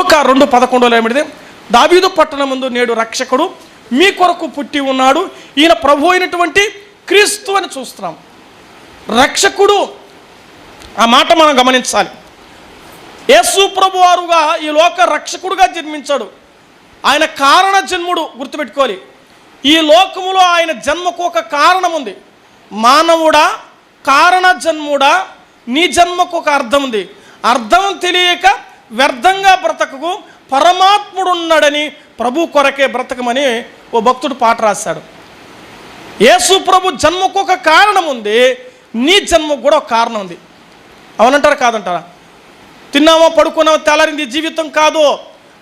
లూక రెండు పదకొండులో ఏమిటిది? దావీదు పట్టణం ముందు నేడు రక్షకుడు మీ కొరకు పుట్టి ఉన్నాడు. ఈయన ప్రభు అయినటువంటి క్రీస్తు అని చూస్తున్నాం. రక్షకుడు ఆ మాట మనం గమనించాలి. యేసు ప్రభు వారుగా ఈ లోక రక్షకుడుగా జన్మించాడు. ఆయన కారణ జన్ముడు గుర్తుపెట్టుకోవాలి. ఈ లోకములో ఆయన జన్మకు ఒక కారణం ఉంది మానవుడా కారణ జన్ముడా నీ జన్మకు ఒక అర్థం ఉంది అర్థం తెలియక వ్యర్థంగా బ్రతకకు పరమాత్ముడు ఉన్నాడని ప్రభు కొరకే బ్రతకమని ఓ భక్తుడు పాట రాశాడు. యేసు ప్రభు జన్మకు ఒక కారణం ఉంది నీ జన్మకు కూడా ఒక కారణం ఉంది. అవునంటారా కాదంటారా? తిన్నామో పడుకున్నామో తెల్లారింది జీవితం కాదు.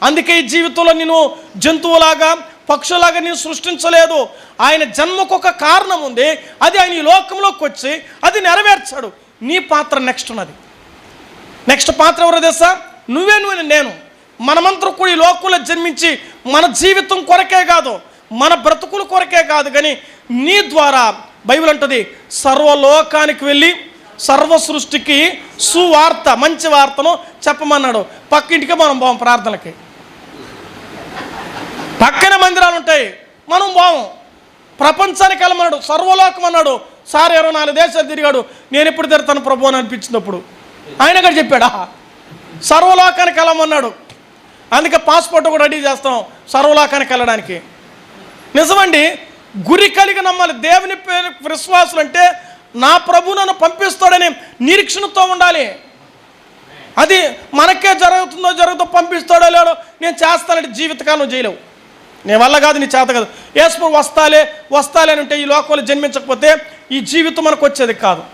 అందుకే ఈ జీవితంలో నేను జంతువులాగా పక్షులాగా నేను సృష్టించలేదు. ఆయన జన్మకు ఒక కారణం ఉంది అది ఆయన ఈ లోకంలోకి వచ్చి అది నెరవేర్చాడు. నీ పాత్ర నెక్స్ట్ ఉన్నది. నెక్స్ట్ పాత్ర ఎవరో తెలుసా? నువ్వే నువ్వు నేను. మనమంతా కూడా ఈ లోకంలో జన్మించి మన జీవితం కొరకే కాదు మన బ్రతుకుల కొరకే కాదు కానీ నీ ద్వారా బైబిల్ అంటుంది సర్వలోకానికి వెళ్ళి సర్వ సృష్టికి సువార్త మంచి వార్తను చెప్పమన్నాడు. పక్కింటికి మనం పోం ప్రార్థనకి పక్కన మందిరాలు ఉంటాయి మనం పోము ప్రపంచానికి వెళ్ళమన్నాడు సర్వలోకం అన్నాడు. సార్ ఇరవై నాలుగు దేశాలు తిరిగాడు. నేను ఎప్పుడు తిరుగుతాను ప్రభు అని అనిపించినప్పుడు ఆయన కూడా చెప్పాడా? సర్వలోకానికి వెళ్ళమన్నాడు. అందుకే పాస్పోర్ట్ కూడా రెడీ చేస్తాం సర్వలోకానికి వెళ్ళడానికి. నిజమండి గురి కలిగి నమ్మాలి. దేవుని పేరు విశ్వాసులు అంటే నా ప్రభు నన్ను పంపిస్తాడని నిరీక్షణతో ఉండాలి. అది మనకే జరుగుతుందో జరుగుతుందో పంపిస్తాడో లేడో నేను చేస్తానంటే జీవితకాలం చేయలేవు. నీ వల్ల కాదు నీ చేత కాదు. ఏసు వస్తాలే వస్తాలే అని అంటే ఈ లోకంలో జన్మించకపోతే ఈ జీవితం మనకు వచ్చేది కాదు.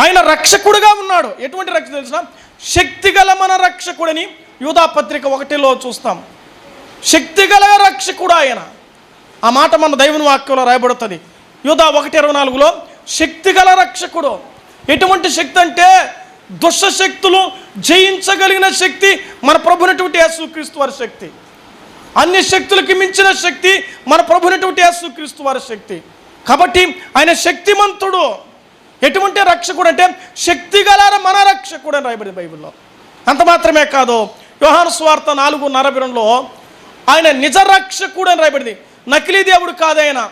ఆయన రక్షకుడుగా ఉన్నాడు. ఎటువంటి రక్షణ తెలిసిన శక్తిగల మన రక్షకుడని యూదా పత్రిక ఒకటిలో చూస్తాం. శక్తిగల రక్షకుడు ఆయన. ఆ మాట మన దైవని వాక్యంలో రాయబడుతుంది. యూదా ఒకటి ఇరవై నాలుగులో శక్తిగల రక్షకుడు. ఎటువంటి శక్తి అంటే దుష్టశక్తులు జయించగలిగిన శక్తి మన ప్రభునటువంటి యేసుక్రీస్తు వారి శక్తి. అన్ని శక్తులకి మించిన శక్తి మన ప్రభునటువంటి యేసుక్రీస్తు వారి శక్తి. కాబట్టి ఆయన శక్తిమంతుడు. ఎటువంటి రక్షకుడు అంటే శక్తిగల మన రక్షకుడు అని రాయబడింది బైబిల్లో. అంత మాత్రమే కాదు వ్యవహార స్వార్థ నాలుగు నరబిరంలో ఆయన నిజ రక్షకుడు అని రాయబడింది. నకిలీ దేవుడు కాదు ఆయన.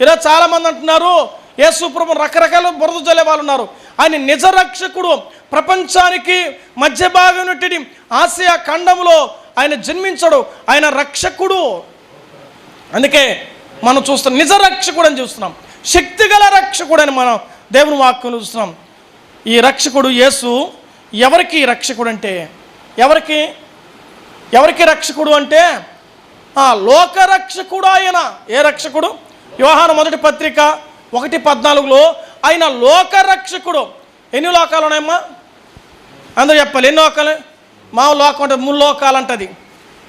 ఇలా చాలామంది అంటున్నారు ఏ ప్రభు రకరకాల బురద జల్లే వాళ్ళు ఉన్నారు. ఆయన నిజ రక్షకుడు ప్రపంచానికి మధ్య భాగం ఆసియా ఖండంలో ఆయన జన్మించడు. ఆయన రక్షకుడు. అందుకే మనం చూస్తున్నాం నిజ రక్షకుడు అని చూస్తున్నాం. శక్తిగల రక్షకుడు అని మనం దేవుని వాక్యం చూస్తున్నాం. ఈ రక్షకుడు యేసు ఎవరికి రక్షకుడు అంటే? ఎవరికి? ఎవరికి రక్షకుడు అంటే? ఆ లోక రక్షకుడు ఆయన. ఏ రక్షకుడు? యోహాను మొదటి పత్రిక ఒకటి పద్నాలుగులో ఆయన లోక రక్షకుడు. ఎన్ని లోకాలు ఉన్నాయమ్మా? అందరూ చెప్పాలి. ఎన్ని లోకాలు? మా లోకం అంటే ముల్లోకాలు అంటది.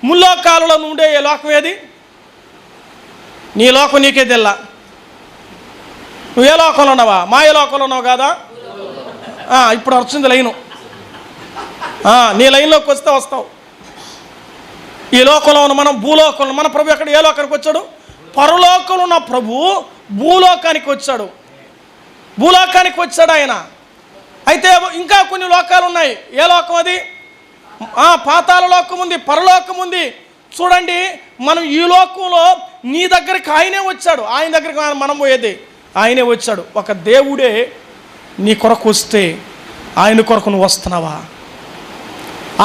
ముల్లోకాలలో ఉండే ఏ లోకం ఏది? నీ లోకం నీకే తెల్లా. నువ్వు ఏ లోకంలో ఉన్నావా? మా ఏ లోకంలో ఉన్నావు కాదా? ఇప్పుడు వచ్చింది లైను. నీ లైన్లోకి వస్తే వస్తావు. ఈ లోకంలో ఉన్న మనం భూలోకంలో మన ప్రభు ఎక్కడ? ఏ లోకానికి వచ్చాడు? పరలోకంలో ఉన్న ప్రభు భూలోకానికి వచ్చాడు. భూలోకానికి వచ్చాడు ఆయన. అయితే ఇంకా కొన్ని లోకాలు ఉన్నాయి. ఏ లోకం అది? పాతాల లోకం ఉంది పరలోకం ఉంది. చూడండి మనం ఈ లోకంలో నీ దగ్గరికి ఆయనే వచ్చాడు. ఆయన దగ్గరికి మనం పోయేది. ఆయనే వచ్చాడు. ఒక దేవుడే నీ కొరకు వస్తే ఆయన కొరకు నువ్వు వస్తున్నావా?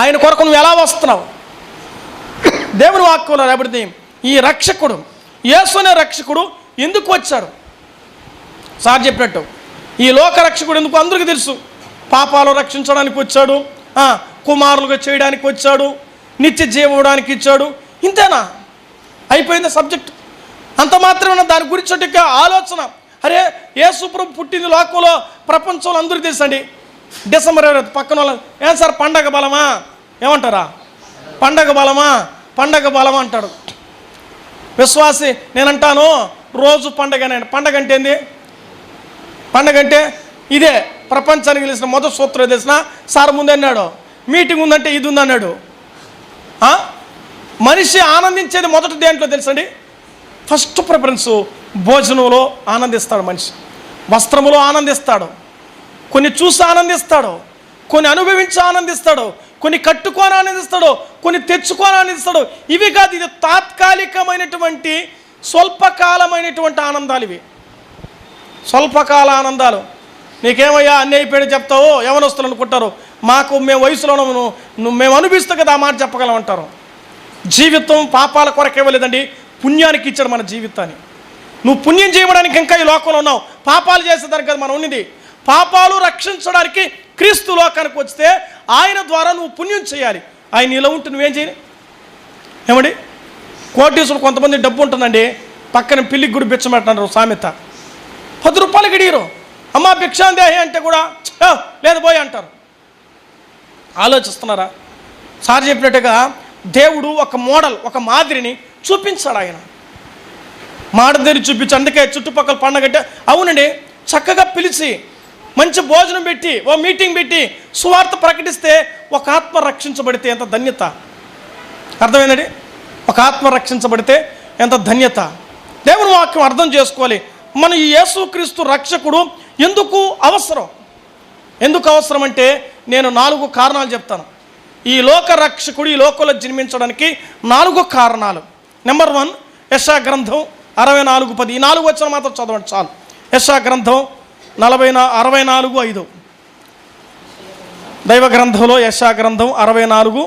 ఆయన కొరకు నువ్వు ఎలా వస్తున్నావు? దేవుని వాక్యంలో రాబడింది ఈ రక్షకుడు యేసునే రక్షకుడు ఎందుకు వచ్చాడు సార్ చెప్పినట్టు ఈ లోక రక్షకుడు ఎందుకు అందరికీ తెలుసు? పాపాలు రక్షించడానికి వచ్చాడు కుమారులుగా చేయడానికి వచ్చాడు నిత్య జీవడానికి ఇచ్చాడు ఇంతేనా? అయిపోయింది సబ్జెక్ట్ అంత మాత్రమే దాని గురించి ఆలోచన. అరే యేసు పుట్టింది లోకంలో ప్రపంచంలో అందరికీ తెలుసండి. డిసెంబర్ ఇరవై పక్కన వాళ్ళు ఏం సార్ పండగ బలమా? ఏమంటారా? పండగ బలమా? పండగ బలమా అంటాడు. విశ్వాసి నేనంటాను రోజు పండగ పండగ అంటే ఏంది? పండగ అంటే ఇదే ప్రపంచానికి తెలిసిన మొదటి సూత్రం తెలిసిన సార్ ముందు అన్నాడు. మీటింగ్ ఉందంటే ఇది ఉందన్నాడు అన్నాడు. మనిషి ఆనందించేది మొదటి దేంట్లో తెలుసండి? ఫస్ట్ ప్రిఫరెన్సు భోజనంలో ఆనందిస్తాడు మనిషి. వస్త్రములో ఆనందిస్తాడు. కొన్ని చూసి ఆనందిస్తాడు. కొన్ని అనుభవించి ఆనందిస్తాడు. కొన్ని కట్టుకొని ఆనందిస్తాడు. కొన్ని తెచ్చుకొని ఆనందిస్తాడు. ఇవి కాదు ఇది తాత్కాలికమైనటువంటి స్వల్పకాలమైనటువంటి ఆనందాలు ఇవి. స్వల్పకాల ఆనందాలు. నీకేమయ్యా అన్ని అయిపోయాడు చెప్తావో? ఎవరొస్తులు అనుకుంటారు. మాకు మేము వయసులో నువ్వు మేము అనిపిస్తూ కదా ఆ మాట చెప్పగలమంటారు జీవితం పాపాల కొరకే ఇవ్వలేదండి పుణ్యానికి ఇచ్చాడు మన జీవితాన్ని. నువ్వు పుణ్యం చేయడానికి ఇంకా ఈ లోకంలో ఉన్నావు. పాపాలు చేసేదానికి కదా మనం ఉన్నది. పాపాలు రక్షించడానికి క్రీస్తు లోకానికి వస్తే ఆయన ద్వారా నువ్వు పుణ్యం చేయాలి. ఆయన ఇలా ఉంటే నువ్వేం చేయాలి ఏమండి? కోటీసులు కొంతమంది డబ్బు ఉంటుందండి. పక్కన పిల్లికి గుడి బిచ్చమంటున్నారు సామెత. పది రూపాయలు గడియరు అమ్మా భిక్షాందేహి అంటే కూడా లేదు పోయి అంటారు. ఆలోచిస్తున్నారా? సార్ చెప్పినట్టుగా దేవుడు ఒక మోడల్ ఒక మాదిరిని చూపించాడు ఆయన. మాడదేరి చూపించి అందుకే చుట్టుపక్కల పండగంటే అవునండి చక్కగా పిలిచి మంచి భోజనం పెట్టి ఓ మీటింగ్ పెట్టి సువార్త ప్రకటిస్తే ఒక ఆత్మ రక్షించబడితే ఎంత ధన్యత. అర్థమైందండి? ఒక ఆత్మ రక్షించబడితే ఎంత ధన్యత. దేవుని వాక్యం అర్థం చేసుకోవాలి. మన ఈ యేసుక్రీస్తు రక్షకుడు ఎందుకు అవసరం? ఎందుకు అవసరం అంటే నేను నాలుగు కారణాలు చెప్తాను. ఈ లోక రక్షకుడు ఈ లోకంలో జన్మించడానికి నాలుగు కారణాలు. నెంబర్ వన్ యశా గ్రంథం అరవై నాలుగు పది. ఈ నాలుగు వచ్చిన మాత్రం చదవండి చాలు. యశా గ్రంథం నలభై నా అరవై నాలుగు ఐదు. దైవ గ్రంథంలో యశా గ్రంథం అరవై నాలుగు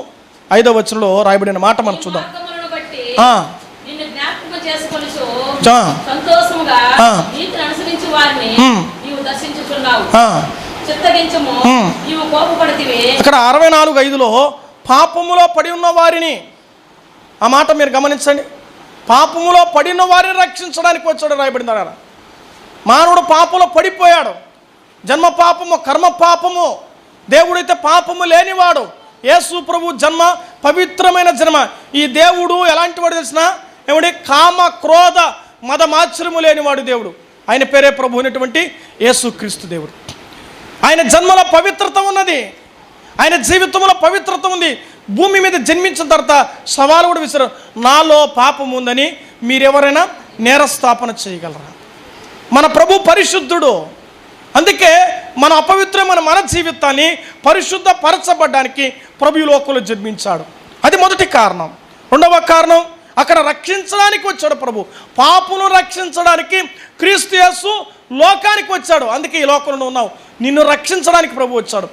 ఐదో వచనంలో రాయబడిన మాట మనం చూద్దాం. ఇక్కడ అరవై నాలుగు ఐదులో పాపములో పడి ఉన్న వారిని ఆ మాట మీరు గమనించండి. పాపములో పడిన వారిని రక్షించడానికి వచ్చాడు రాయబడింది అక్కడ మానవుడు పాపంలో పడిపోయాడు. జన్మ పాపము కర్మ పాపము. దేవుడైతే పాపము లేనివాడు. యేసు ప్రభు జన్మ పవిత్రమైన జన్మ. ఈ దేవుడు ఎలాంటి వాడు తెలిసిన? ఏమిటి కామ క్రోధ మదమాచర్యము లేనివాడు దేవుడు. ఆయన పేరే ప్రభు అయినటువంటి యేసుక్రీస్తు దేవుడు. ఆయన జన్మలో పవిత్రత ఉన్నది. ఆయన జీవితంలో పవిత్రత ఉంది. భూమి మీద జన్మించిన తర్వాత సవాలు కూడా విసిరారు. నాలో పాపం ఉందని మీరెవరైనా నేరస్థాపన చేయగలరా? మన ప్రభు పరిశుద్ధుడు. అందుకే మన అపవిత్రమైన మన జీవితాన్ని పరిశుద్ధ పరచబడ్డానికి ప్రభు లోకంలో జన్మించాడు. అది మొదటి కారణం. రెండవ కారణం అక్కడ రక్షించడానికి వచ్చాడు ప్రభు. పాపును రక్షించడానికి క్రీస్తు యేసు లోకానికి వచ్చాడు. అందుకే ఈ లోకంలో ఉన్నావు. నిన్ను రక్షించడానికి ప్రభు వచ్చాడు.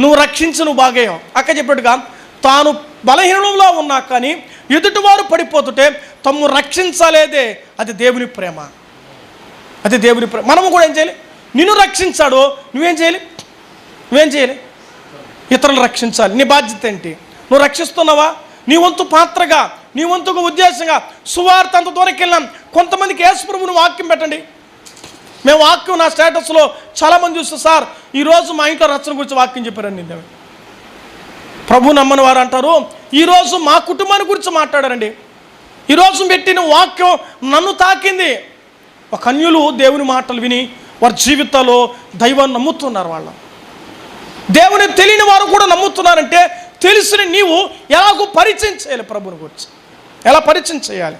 నువ్వు రక్షించు నువ్వు బాగేయవు అక్క చెప్పినట్టుగా తాను బలహీనంలో ఉన్నా కానీ ఎదుటివారు పడిపోతుంటే తమ్ము రక్షించలేదే. అది దేవుని ప్రేమ. అది దేవుని ప్రేమ. మనము కూడా ఏం చేయాలి? నిన్ను రక్షించాడు. నువ్వేం చేయాలి? నువ్వేం చేయాలి? ఇతరులు రక్షించాలి. నీ బాధ్యత ఏంటి? నువ్వు రక్షిస్తున్నావా? నీ వంతు పాత్రగా నీ వంతుకు ఉద్దేశంగా సువార్త అంత దూరకి వెళ్ళాం కొంతమందికి యేసుప్రభుని వాక్యం పెట్టండి. మేము వాక్యం నా స్టేటస్లో చాలామంది చూస్తే సార్ ఈరోజు మా ఇంట్లో రచన గురించి వాక్యం చెప్పారండి నేను ప్రభు నమ్మని వారు అంటారు. ఈరోజు మా కుటుంబాన్ని గురించి మాట్లాడారండి. ఈరోజు పెట్టిన వాక్యం నన్ను తాకింది. ఒక అన్యులు దేవుని మాటలు విని వారి జీవితాల్లో దైవాన్ని నమ్ముతున్నారు వాళ్ళ. దేవుని తెలియని వారు కూడా నమ్ముతున్నారంటే తెలిసిన నీవు ఎలాగో పరిచయం చేయాలి ప్రభుని గురించి. ఎలా పరిచయం చేయాలి.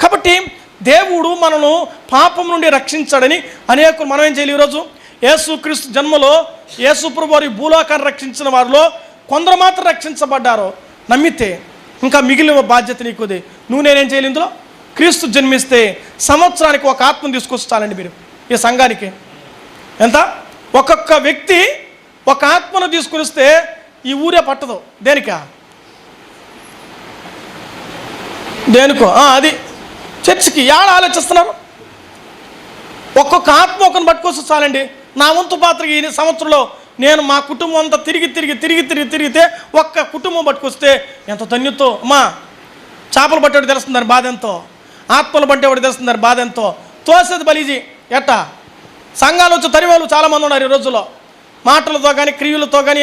కాబట్టి దేవుడు మనను పాపం నుండి రక్షించాడని అనేకులు మనం ఏం చేయాలి ఈరోజు? యేసుక్రీస్తు జన్మలో యేసు ప్రభు వారి భూలోకాన్ని రక్షించిన వారిలో కొందరు మాత్రం రక్షించబడ్డారో నమ్మితే ఇంకా మిగిలిన బాధ్యత నీకుది. నువ్వు నేనేం చేయాలి ఇందులో? క్రీస్తు జన్మిస్తే సంవత్సరానికి ఒక ఆత్మను తీసుకొస్తానండి మీరు. ఈ సంఘానికి. ఎంత? ఒక్కొక్క వ్యక్తి ఒక ఆత్మను తీసుకునిస్తే ఈ ఊరే పట్టదు. దేనికా? దేనికో? అది. చర్చికి ఏడ ఆలోచిస్తున్నారు? ఒక్కొక్క ఆత్మ ఒకరిని పట్టుకొస్తే చాలండి. నా వంతు పాత్ర ఈ సంవత్సరంలో నేను మా కుటుంబం అంతా తిరిగి తిరిగి తిరిగి తిరిగి తిరిగితే ఒక్క కుటుంబం పట్టుకొస్తే ఎంత ధన్యతో అమ్మా చేపలు పట్టేవాడు తెలుస్తున్నారు బాధ ఎంతో. ఆత్మలు పట్టేవాడు తెలుస్తున్నారు బాధ ఎంతో. తోసేది బలిజీ. ఎట్టా? సంఘాలు వచ్చి తరివాళ్ళు చాలామంది ఉన్నారు ఈ రోజుల్లో. మాటలతో కానీ క్రియలతో కానీ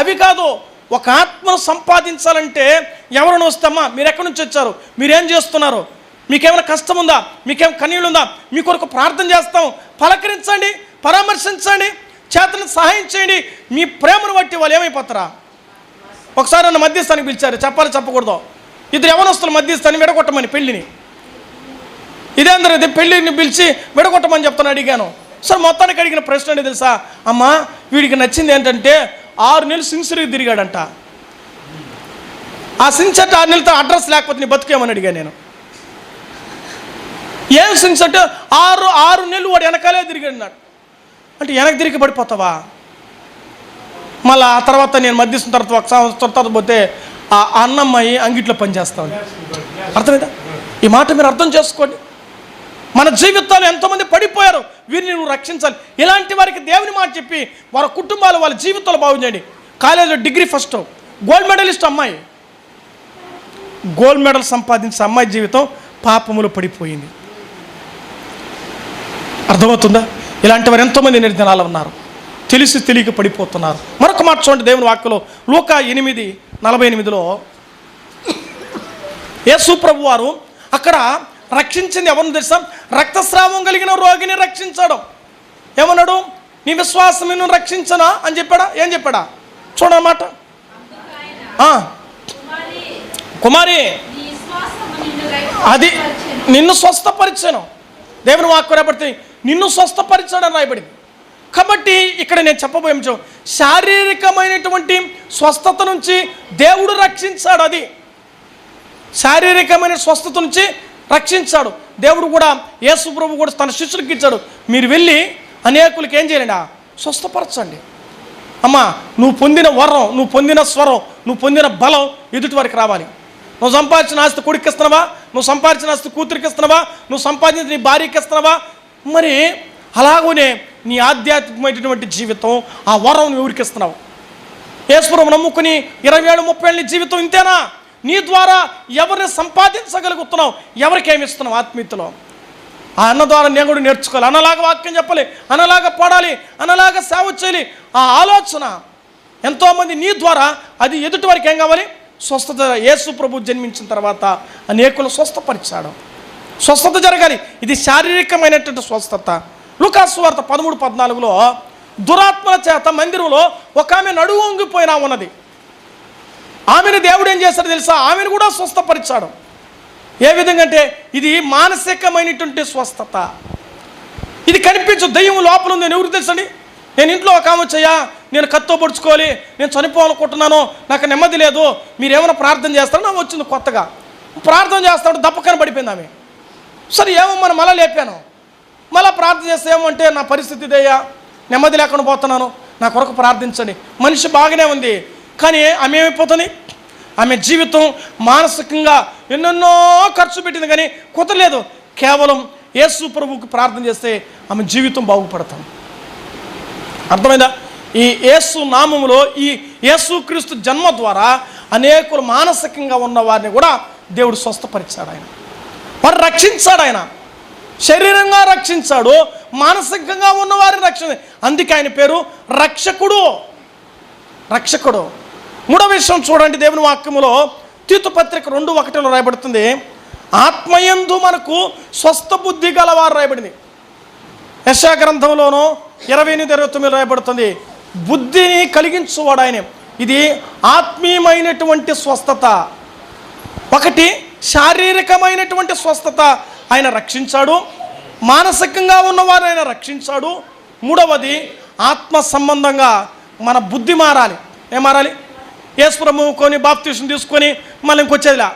అవి కాదు. ఒక ఆత్మను సంపాదించాలంటే ఎవరిని వస్తామా మీరు ఎక్కడి నుంచి వచ్చారు? మీరేం చేస్తున్నారు? మీకేమైనా కష్టం ఉందా మీకేమైనా కన్నీళ్ళు ఉందా మీ కొరకు ప్రార్థన చేస్తాం. పలకరించండి పరామర్శించండి. చేతను సహాయం చేయండి. మీ ప్రేమను బట్టి వాళ్ళు ఏమైపోతారా? ఒకసారి నన్ను మధ్యస్థానికి పిలిచారు. చెప్పాలి చెప్పకూడదు. ఇద్దరు యవనస్తులు మధ్యస్థాన్ని విడగొట్టమని పెళ్ళిని. ఇదేందరూ ఇది పెళ్ళిని పిలిచి విడగొట్టమని చెప్తాను అడిగాను. సార్ మొత్తానికి అడిగిన ప్రశ్న ఏంటి తెలుసా? అమ్మా వీడికి నచ్చింది ఏంటంటే ఆరు నెలలు సిన్సియర్గా తిరిగాడంట. ఆ సించట్ ఆరు నెలలతో అడ్రస్ లేకపోతే నీ బతుకేమని అడిగా నేను. ఏం సించట్ ఆరు ఆరు నెలలు వాడు వెనకాలే తిరిగాడు నాకు అంటే వెనక్కి తిరిగి పడిపోతావా? మళ్ళీ ఆ తర్వాత నేను మధ్యస్థిన తర్వాత ఒక సంవత్సరం తర్వాత పోతే ఆ అన్నమ్మాయి అంగిట్లో పనిచేస్తాను. అర్థమైందా? ఈ మాట మీరు అర్థం చేసుకోండి. మన జీవితాలు ఎంతోమంది పడిపోయారు. వీరిని నువ్వు రక్షించాలి. ఇలాంటి వారికి దేవుని మాట చెప్పి వారి కుటుంబాలు వాళ్ళ జీవితాలు బాగు చేయండి. కాలేజీలో డిగ్రీ ఫస్ట్. గోల్డ్ మెడలిస్ట్ అమ్మాయి. గోల్డ్ మెడల్ సంపాదించిన అమ్మాయి జీవితం పాపములు పడిపోయింది. అర్థమవుతుందా? ఇలాంటి వారు ఎంతోమంది నిర్జనాలు ఉన్నారు. తెలిసి తెలియక పడిపోతున్నారు. మరొక మాట చూడండి దేవుని వాక్యలో లోక ఎనిమిది నలభై ఎనిమిదిలో. యేసు ప్రభు వారు అక్కడ రక్షించింది ఎవరిని తెలుసా? రక్తస్రావం కలిగిన రోగిని రక్షించడం. ఏమన్నాడు? నీ విశ్వాసం నిన్ను రక్షించనా? అని చెప్పాడా? ఏం చెప్పాడా? చూడమాట కుమారి అది. నిన్ను స్వస్థపరిచాను. దేవుని వాక్కు రేపడితే నిన్ను స్వస్థపరిచాడని రాయబడింది. కాబట్టి ఇక్కడ నేను చెప్పబోయే అంశం శారీరకమైనటువంటి స్వస్థత నుంచి దేవుడు రక్షించాడు అది. శారీరకమైన స్వస్థత నుంచి రక్షించాడు. దేవుడు కూడా యేసు ప్రభు కూడా తన శిష్యులకు ఇచ్చాడు. మీరు వెళ్ళి అనేకులకి ఏం చేయండి స్వస్థపరచండి. అమ్మా నువ్వు పొందిన వరం నువ్వు పొందిన స్వరం నువ్వు పొందిన బలం ఎదుటి వారికి రావాలి. నువ్వు సంపాదించిన ఆస్తి కొడుకు ఇస్తున్నావా? నువ్వు సంపాదించిన ఆస్తి కూతురికి ఇస్తున్నావా? నువ్వు సంపాదించిన నీ భార్యకి ఇస్తున్నావా? మరి అలాగనే నీ ఆధ్యాత్మికమైనటువంటి జీవితం ఆ వరం నువ్వు ఎవరికి ఇస్తున్నావు నమ్ముకుని ఇరవై ఏడు ముప్పై ఏళ్ళ జీవితం ఇంతేనా? నీ ద్వారా ఎవరిని సంపాదించగలుగుతున్నావు? ఎవరికేమి ఇస్తున్నావు ఆత్మీయతలో? ఆ అన్న ద్వారా నేను కూడా నేర్చుకోవాలి. అన్నలాగా వాక్యం చెప్పాలి అన్నలాగా పాడాలి అన్నలాగా సేవ చేయాలి. ఆ ఆలోచన ఎంతోమంది నీ ద్వారా అది ఎదుటి వారికి ఏం కావాలి? స్వస్థత. యేసు ప్రభు జన్మించిన తర్వాత అనేకులు స్వస్థపరిచాడు. స్వస్థత జరగాలి. ఇది శారీరకమైనటువంటి స్వస్థత. లుకాసు వార్త పదమూడు పద్నాలుగులో దురాత్మల చేత మందిరంలో ఒక ఆమె నడువు వంగిపోయినా ఉన్నది. ఆమెను దేవుడు ఏం చేస్తాడో తెలుసా? ఆమెను కూడా స్వస్థపరిచాడు. ఏ విధంగా అంటే ఇది మానసికమైనటువంటి స్వస్థత. ఇది కనిపించు దయ్యం లోపల ఉంది. ఎవరు తెలుసండి? నేను ఇంట్లో ఒక ఆమె చేయా నేను కత్తో పొడుచుకోవాలి. నేను చనిపోవాలనుకుంటున్నాను నాకు నెమ్మది లేదు. మీరేమైనా ప్రార్థన చేస్తారో? నాకు వచ్చింది కొత్తగా. ప్రార్థన చేస్తాడు దప్పకన పడిపోయింది ఆమె. సరే ఏమో మనం మళ్ళీ లేపాను. మళ్ళీ ప్రార్థన చేస్తే ఏమంటే నా పరిస్థితి ఇదయ్యా నెమ్మది లేకుండా పోతున్నాను. నా కొరకు ప్రార్థించండి. మనిషి బాగానే ఉంది. కానీ ఆమె ఏమైపోతుంది? ఆమె జీవితం మానసికంగా ఎన్నెన్నో ఖర్చు పెట్టింది కానీ కుదరలేదు. కేవలం యేసు ప్రభువుకు ప్రార్థన చేస్తే ఆమె జీవితం బాగుపడతాం. అర్థమైందా? ఈ యేసు నామములో ఈ యేసుక్రీస్తు జన్మ ద్వారా అనేకులు మానసికంగా ఉన్న వారిని కూడా దేవుడు స్వస్థపరిచాడు ఆయన. వారు రక్షించాడు ఆయన. శరీరంగా రక్షించాడు మానసికంగా ఉన్నవారిని రక్షణ అందుకే ఆయన పేరు రక్షకుడు. రక్షకుడు. మూడో విషయం చూడండి దేవుని వాక్యములో తీతు పత్రిక రెండు ఒకటిలో రాయబడుతుంది ఆత్మయందు మనకు స్వస్థ బుద్ధి గలవారు రాయబడింది. యశా గ్రంథంలోనూ ఇరవై ఎనిమిది ఇరవై తొమ్మిది రాయబడుతుంది బుద్ధిని కలిగించువాడు ఆయన. ఇది ఆత్మీయమైనటువంటి స్వస్థత. ఒకటి శారీరకమైనటువంటి స్వస్థత ఆయన రక్షించాడు. మానసికంగా ఉన్నవారు ఆయన రక్షించాడు. మూడవది ఆత్మ సంబంధంగా మన బుద్ధి మారాలి. ఏం మారాలి? యేసుప్రభు కొని బాప్తీసం తీసుకొని మళ్ళీ ఇంకొచ్చేదిలా?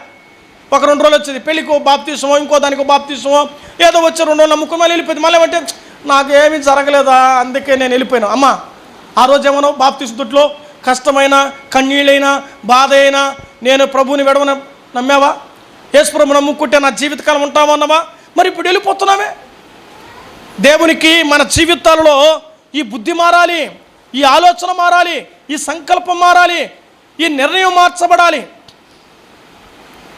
ఒక రెండు రోజులు వచ్చేది. పెళ్ళికో బాప్తీసమో ఇంకో దానికో బాప్తీసమో ఏదో వచ్చి రెండు రోజులు నమ్ముకుని మళ్ళీ వెళ్ళిపోయింది. మళ్ళీ అంటే నాకు ఏమీ జరగలేదా? అందుకే నేను వెళ్ళిపోయాను. అమ్మ ఆ రోజు ఏమన్నా బాప్తీసు దుట్లో కష్టమైన కన్నీళ్ళైనా బాధ అయినా నేను ప్రభువుని విడవన నమ్మావా? యేసుప్రభు నమ్ముకుంటే నా జీవితకాలం ఉంటావా అన్నావా? మరి ఇప్పుడు వెళ్ళిపోతున్నామే దేవునికి మన జీవితాలలో ఈ బుద్ధి మారాలి ఈ ఆలోచన మారాలి ఈ సంకల్పం మారాలి ఈ నిర్ణయం మార్చబడాలి.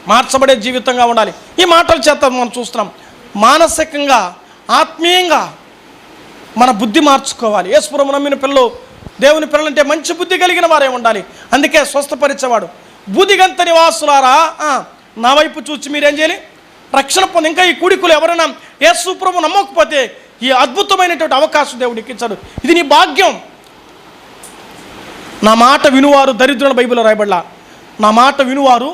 మార్చబడే జీవితంగా ఉండాలి. ఈ మాటల చేత మనం చూస్తున్నాం. మానసికంగా ఆత్మీయంగా మన బుద్ధి మార్చుకోవాలి. యేసుపురం నమ్మిన పిల్లలు దేవుని పిల్లలంటే మంచి బుద్ధి కలిగిన వారే ఉండాలి. అందుకే స్వస్థపరిచేవాడు. బుద్ధిగంత నివాసులారా నా వైపు చూసి మీరేం చేయాలి రక్షణ పొంది ఇంకా ఈ కూడికులు ఎవరైనా యేసుప్రభు నమ్మకపోతే ఈ అద్భుతమైనటువంటి అవకాశం దేవుడికి ఇచ్చాడు ఇది నీ భాగ్యం. నా మాట వినువారు దరిద్రుల బైబిల్లో రాయబడలా. నా మాట వినువారు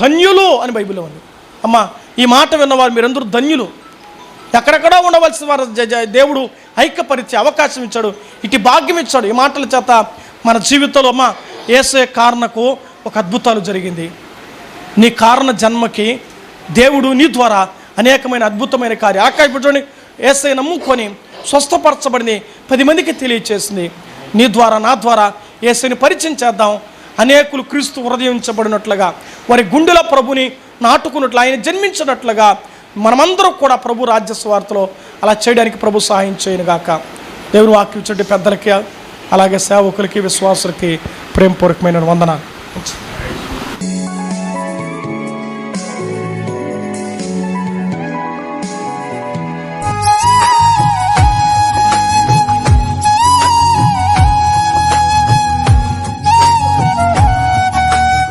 ధన్యులు అని బైబిల్లో ఉంది. అమ్మా ఈ మాట విన్నవారు మీరందరూ ధన్యులు. ఎక్కడెక్కడో ఉండవలసిన వారు దేవుడు ఐక్యపరిచే అవకాశం ఇచ్చాడు. ఇటు భాగ్యం ఇచ్చాడు. ఈ మాటల చేత మన జీవితంలో అమ్మ ఏసే కారణకు ఒక అద్భుతాలు జరిగింది. నీ కారణ జన్మకి దేవుడు నీ ద్వారా అనేకమైన అద్భుతమైన కార్యం ఆకాశ ఏసై నమ్ముకొని స్వస్థపరచబడింది పది మందికి తెలియచేసింది. నీ ద్వారా నా ద్వారా ఏసైని పరిచయం చేద్దాం. అనేకులు క్రీస్తు హృదయించబడినట్లుగా వారి గుండెల ప్రభుని నాటుకున్నట్లు ఆయన జన్మించినట్లుగా మనమందరం కూడా ప్రభు రాజ్య స్వార్థలో అలా చేయడానికి ప్రభు సహాయం చేయను గాక. దేవుని వాక్యం చెడ్డి పెద్దలకి అలాగే సేవకులకి విశ్వాసులకి ప్రేమపూర్వకమైన వందనాలు.